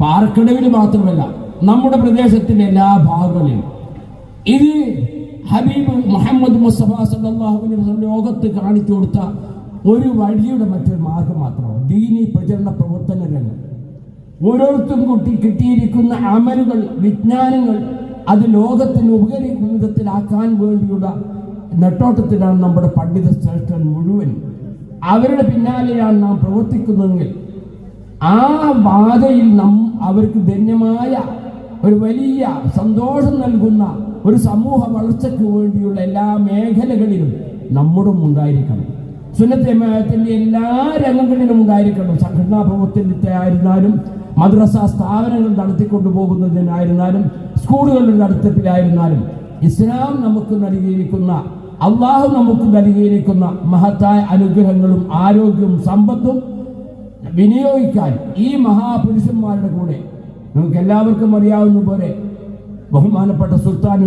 പാർക്കടവിൽ മാത്രമല്ല നമ്മുടെ പ്രദേശത്തിന്റെ എല്ലാ ഭാഗങ്ങളിലും. ഇത് ഹബീബ് മുഹമ്മദ് മുസ്തഫ ലോകത്ത് കാണിച്ചു കൊടുത്ത ഒരു വഴിയുടെ മറ്റൊരു മാർഗം മാത്രമാണ്. ദീനി പ്രചരണ പ്രവർത്തന രംഗം ഓരോരുത്തരും കുട്ടി കിട്ടിയിരിക്കുന്ന അമലുകൾ വിജ്ഞാനങ്ങൾ അത് ലോകത്തിന് ഉപകരിക്കുന്ന വിധത്തിലാക്കാൻ വേണ്ടിയുള്ള നെട്ടോട്ടത്തിലാണ് നമ്മുടെ പണ്ഡിത ശ്രേഷ്ഠൻ മുഴുവൻ. അവരുടെ പിന്നാലെയാണ് നാം പ്രവർത്തിക്കുന്നതെങ്കിൽ ആ ബാധയിൽ നം അവർക്ക് ധന്യമായ ഒരു വലിയ സന്തോഷം നൽകുന്ന ഒരു സമൂഹ വളർച്ചയ്ക്ക് വേണ്ടിയുള്ള എല്ലാ മേഖലകളിലും നമ്മുടെ ഉണ്ടായിരിക്കണം. സുന്നത്തമയത്തിന്റെ എല്ലാ രംഗങ്ങളിലും ഉണ്ടായിരിക്കണം. സംഘടനാ പ്രവർത്തനത്തെ ആയിരുന്നാലും മദ്രസ സ്ഥാപനങ്ങൾ നടത്തിക്കൊണ്ടു പോകുന്നതിനായിരുന്നാലും സ്കൂളുകളുടെ നടത്തിപ്പിലായിരുന്നാലും ഇസ്ലാം നമുക്ക് നൽകിയിരിക്കുന്ന അള്ളാഹു നമുക്ക് നൽകിയിരിക്കുന്ന മഹത്തായ അനുഗ്രഹങ്ങളും ആരോഗ്യവും സമ്പത്തും വിനിയോഗിക്കാൻ ഈ മഹാപുരുഷന്മാരുടെ കൂടെ നമുക്ക് എല്ലാവർക്കും അറിയാവുന്ന പോലെ ബഹുമാനപ്പെട്ട സുൽത്താൻ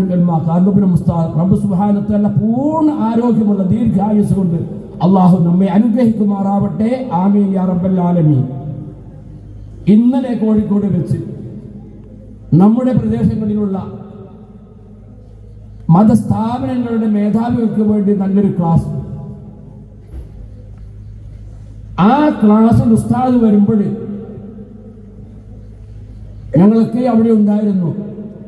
കാന്തപുരം മുസ്താദ് റബ്ബ് സുബ്ഹാനത്തല്ല പൂർണ ആരോഗ്യമുള്ള ദീർഘായുസ് കൊണ്ട് അള്ളാഹു നമ്മെ അനുഗ്രഹിക്കുമാറാവട്ടെ. ആമീൻ യാ റബ്ബൽ ആലമീൻ. ഇന്നലെ കോഴിക്കോട് വെച്ച് നമ്മുടെ പ്രദേശങ്ങളിലുള്ള മതസ്ഥാപനങ്ങളുടെ മേധാവികൾക്ക് വേണ്ടി നല്ലൊരു ക്ലാസ് ആ ക്ലാസ്സിൽ ഉസ്താദ് വരുമ്പോൾ ഞങ്ങളൊക്കെ അവിടെ ഉണ്ടായിരുന്നു.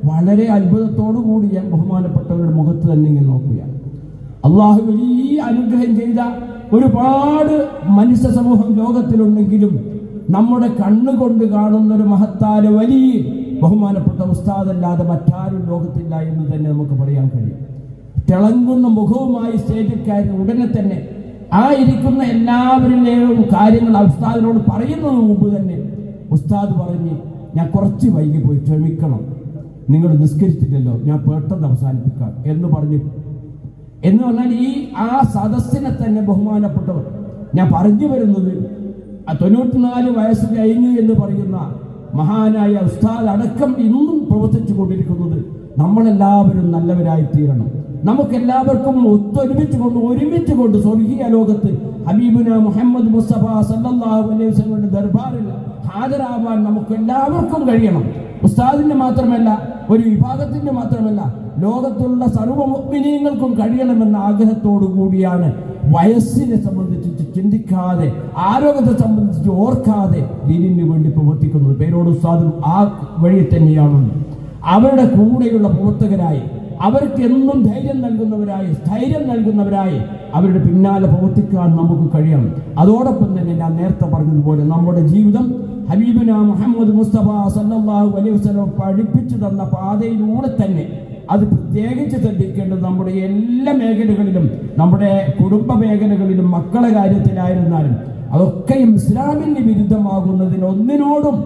വളരെ അത്ഭുതത്തോടു കൂടി ഞാൻ ബഹുമാനപ്പെട്ടവരുടെ മുഖത്ത് തന്നെ ഇങ്ങനെ നോക്കുക. അള്ളാഹു വലിയ അനുഗ്രഹം ചെയ്ത ഒരുപാട് മനുഷ്യ സമൂഹം ലോകത്തിലുണ്ടെങ്കിലും നമ്മുടെ കണ്ണുകൊണ്ട് കാണുന്ന ഒരു മഹത്താര വലിയ ബഹുമാനപ്പെട്ട ഉസ്താദല്ലാതെ മറ്റാരും ലോകത്തില്ല എന്ന് തന്നെ നമുക്ക് പറയാൻ കഴിയും. തിളങ്ങുന്ന മുഖവുമായി സ്റ്റേജിൽ കയറി ഉടനെ തന്നെ ആ ഇരിക്കുന്ന എല്ലാവരിലെയും കാര്യങ്ങൾ ഉസ്താദിനോട് പറയുന്നതിന് മുമ്പ് തന്നെ ഉസ്താദ് പറഞ്ഞ് ഞാൻ കുറച്ച് വൈകി പോയി ക്ഷമിക്കണം. നിങ്ങൾ നിസ്കരിച്ചിട്ടില്ലല്ലോ ഞാൻ പെട്ടെന്ന് അവസാനിപ്പിക്കാം എന്ന് പറഞ്ഞു. എന്ന് പറഞ്ഞാൽ ഈ ആ സദസ്സിനെ തന്നെ ബഹുമാനപ്പെട്ടവർ ഞാൻ പറഞ്ഞു വരുന്നത് തൊണ്ണൂറ്റിനാല് വയസ്സ് കഴിഞ്ഞു എന്ന് പറയുന്ന മഹാനായ ഉസ്താദ് അടക്കം ഇന്നും പ്രവർത്തിച്ചു കൊണ്ടിരിക്കുന്നത് നമ്മളെല്ലാവരും നല്ലവരായി തീരണം നമുക്കെല്ലാവർക്കും ഒത്തൊരുമിച്ച് കൊണ്ട് ഒരുമിച്ച് കൊണ്ട് സ്വർഗീയ ലോകത്ത് ഹബീബുന മുഹമ്മദ് മുസ്തഫ സല്ലല്ലാഹു അലൈഹി ദർബാറിൽ ഹാജരാവാൻ നമുക്ക് എല്ലാവർക്കും കഴിയണം. ഉസ്താദിന്റെ മാത്രമല്ല ഒരു വിഭാഗത്തിന്റെ മാത്രമല്ല ലോകത്തുള്ള സർവ മുഗ്മിനീയങ്ങൾക്കും കഴിയണമെന്ന ആഗ്രഹത്തോടു കൂടിയാണ് വയസ്സിനെ സംബന്ധിച്ച് ചിന്തിക്കാതെ ആരോഗ്യത്തെ സംബന്ധിച്ച് ഓർക്കാതെ ദീനിന് വേണ്ടി പ്രവർത്തിക്കുന്നത്. പേരോട് ഉസ്താദും ആ വഴി തന്നെയാണുള്ളത് അവരുടെ കൂടെയുള്ള പ്രവർത്തകരായി അവർക്ക് എന്നും ധൈര്യം നൽകുന്നവരായി സ്ഥൈര്യം നൽകുന്നവരായി അവരുടെ പിന്നാലെ പ്രവർത്തിക്കാൻ നമുക്ക് കഴിയണം അതോടൊപ്പം തന്നെ ഞാൻ നേരത്തെ പറഞ്ഞതുപോലെ നമ്മുടെ ജീവിതം ഹബീബിന മുഹമ്മദ് മുസ്തഫ സല്ലാഹു അലൈഹി വസല്ലം പഠിപ്പിച്ചു തന്ന പാതയിലൂടെ തന്നെ അത് പ്രത്യേകിച്ച് ശ്രദ്ധിക്കേണ്ടത് നമ്മുടെ എല്ലാ മേഖലകളിലും നമ്മുടെ കുടുംബ മേഖലകളിലും മക്കളെ കാര്യത്തിലായിരുന്നാലും അതൊക്കെയും ഇസ്ലാമിന് വിരുദ്ധമാകുന്നതിന് ഒന്നിനോടും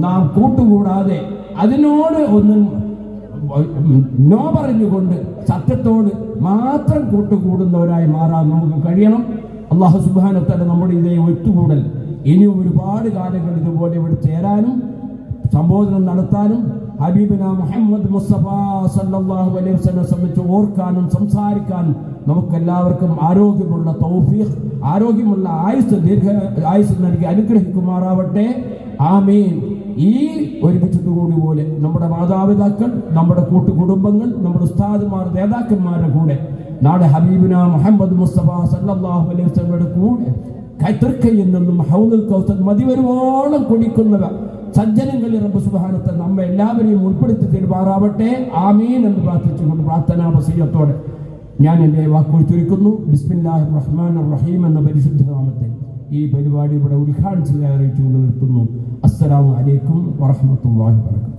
നാം കൂട്ടുകൂടാതെ അതിനോട് ഒന്നും നോ പറഞ്ഞുകൊണ്ട് സത്യത്തോട് മാത്രം കൂട്ടുകൂടുന്നവരായി മാറാൻ നമുക്ക് കഴിയണം. അള്ളാഹു സുബാനത്തല നമ്മുടെ ഇതേ ഒത്തുകൂടൽ ഇനിയും ഒരുപാട് കാലങ്ങൾ ഇതുപോലെ ഇവിടെ ചേരാനും സംബോധനം നടത്താനും ഹബീബിന മുഹമ്മദ് മുസ്തഫ അലൈഹി വസല്ലം സംബന്ധിച്ച് ഓർക്കാനും സംസാരിക്കാനും നമുക്കെല്ലാവർക്കും ആരോഗ്യമുള്ള തൗഫീഖ് ആരോഗ്യമുള്ള ആയുസ് ദീർഘ ആയുസ് നൽകി അനുഗ്രഹിക്കുമാറാവട്ടെ. ആമീൻ. ഈ ഒരുമിച്ചതുകൂടി പോലെ നമ്മുടെ മാതാപിതാക്കൾ നമ്മുടെ കൂട്ടുകുടുംബങ്ങൾ നമ്മുടെ ഉസ്താദുമാർ നേതാക്കന്മാരുടെ കൂടെ നാളെ ഹബീബിന മുഹമ്മദ് മുസ്തഫ സല്ലല്ലാഹു അലൈഹി കൂടെ കൈത്തർക്കയിൽ നിന്നും ഹൗദുൽ കൗസൽ മതിവരുവോളം കുടിക്കുന്നവ സജ്ജനങ്ങളിൽ റബ്ബ് സുബ്ഹാനത്തെ നമ്മെ എല്ലാവരെയും ഉൾപ്പെടുത്തി തീരുമാറാവട്ടെ. ആമീൻ എന്ന് പ്രാർത്ഥിച്ചുകൊണ്ട് പ്രാർത്ഥനാ വസീയത്തോടെ ഞാൻ എന്റെ വാക്കുകൾ ചുരുക്കുന്നു. ബിസ്മില്ലാഹി റഹ്മാൻ റഹീം എന്ന പരിശുദ്ധ നാമത്തെ ഈ പരിപാടി ഇവിടെ ഉദ്ഘാടനം ചെയ്യാൻ അറിയിച്ചുകൊണ്ട് നിർത്തുന്നു. അസ്സലാമു അലൈക്കും വറഹ്മത്തുള്ളാഹി വബറകാതുഹു.